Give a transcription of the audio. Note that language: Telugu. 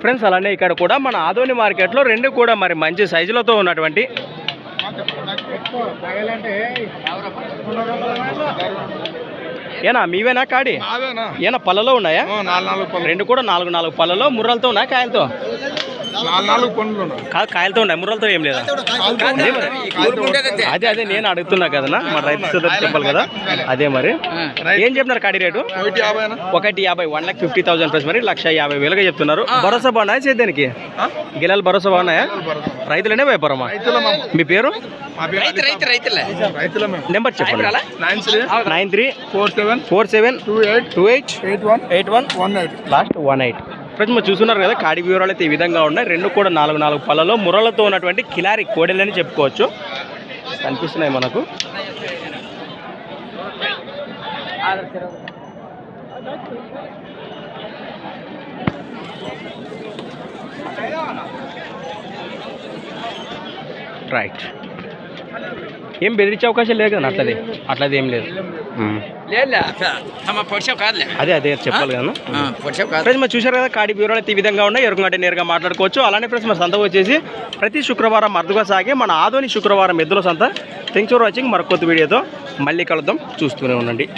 ఫ్రెండ్స్ అలానే ఇక్కడ కూడా మన ఆదోని మార్కెట్లో రెండు కూడా మరి మంచి సైజులతో ఉన్నటువంటి ఏనా మీవేనా కాడి? ఏనా పళ్ళలో ఉన్నాయా? నాలుగు నాలుగు పనులు రెండు కూడా నాలుగు నాలుగు పళ్ళలో ముర్రలతో ఉన్నాయా కాయలతో నాలుగు నాలుగు పనులు ఉన్నాయి కాదు కాయలతో ఉన్నాయి ముర్రలతో ఏం లేదా? అదే. అదే నేను అడుగుతున్నా కదనా మా రైతు చెప్పాలి కదా. అదే మరి. ఏం చెప్తున్నారు కాడి రేటు? ఒకటి యాభై one lakh fifty thousand plus మరి లక్ష యాభై వేలుగా చెప్తున్నారు. భరోసా బాగున్నాయా చేద్దానికి గిలాలు భరోసా బాగున్నాయా? రైతులనే వ్యాపారమా? మీ పేరు? మా పేరు రైతు రైతుల. మేము. నెంబర్ చెప్పండి. Nine three nine three four seven four seven two eight two eight eight one eight one one eight. Last one eight. Friends మీరు చూస్తున్నారు కదా కాడి వివరాలు అయితే ఈ విధంగా ఉన్నాయి. రెండు కూడా నాలుగు నాలుగు పళ్ళలో ముర్రలతో ఉన్నటువంటి కిలారి కోడెలని చెప్పుకోవచ్చు. కనిపిస్తున్నాయి మనకు. రైట్ ఏం బెదిరించే అవకాశం లేదు కదా అట్లది. అట్లది ఏం లేదు. లేదా అదే అదే చెప్పాలి కదా. చూశారు కదా కాడి బ్యూరోలు ఈ విధంగా ఉన్నాయి. ఎరుకుంటే నేరుగా మాట్లాడుకోవచ్చు. అలానే ఫ్రెండ్స్ మన సంత వచ్చేసి ప్రతి శుక్రవారం అరుదుగా సాగే మన ఆదోని శుక్రవారం ఎద్దుల సంత. థ్యాంక్స్ ఫర్ వాచింగ్ మరొక వీడియోతో మళ్ళీ కలుద్దాం. చూస్తూనే ఉండండి.